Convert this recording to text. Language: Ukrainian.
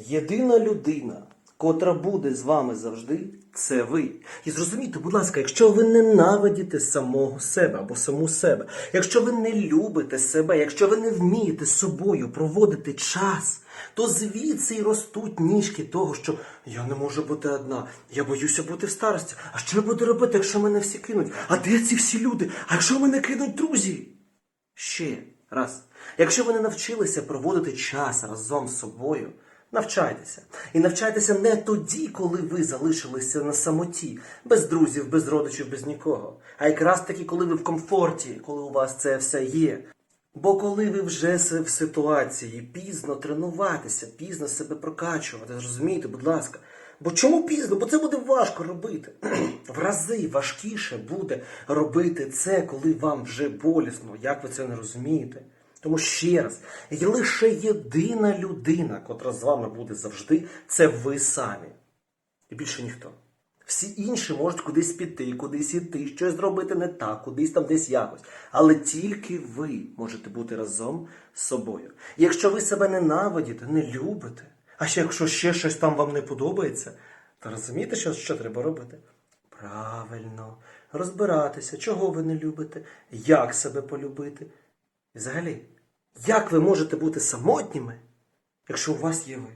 Єдина людина, котра буде з вами завжди, це ви. І зрозумійте, будь ласка, якщо ви ненавидите самого себе або саму себе, якщо ви не любите себе, якщо ви не вмієте з собою проводити час, то звідси й ростуть ніжки того, що я не можу бути одна, я боюся бути в старості. А що я буду робити, якщо мене всі кинуть? А де ці всі люди? А якщо мене кинуть друзі? Ще раз. Якщо ви не навчилися проводити час разом з собою, навчайтеся. І навчайтеся не тоді, коли ви залишилися на самоті, без друзів, без родичів, без нікого. А якраз таки, коли ви в комфорті, коли у вас це все є. Бо коли ви вже в ситуації, пізно тренуватися, пізно себе прокачувати, зрозумійте, будь ласка. Бо чому пізно? Бо це буде важко робити. В рази важкіше буде робити це, коли вам вже болісно. Як ви це не розумієте? Тому ще раз, є лише єдина людина, котра з вами буде завжди, це ви самі. І більше ніхто. Всі інші можуть кудись піти, кудись іти, щось зробити не так, кудись там десь якось. Але тільки ви можете бути разом з собою. І якщо ви себе ненавидите, не любите, а ще якщо ще щось там вам не подобається, то розумієте, що, що треба робити? Правильно, розбиратися, чого ви не любите, як себе полюбити. І взагалі, як ви можете бути самотніми, якщо у вас є ви?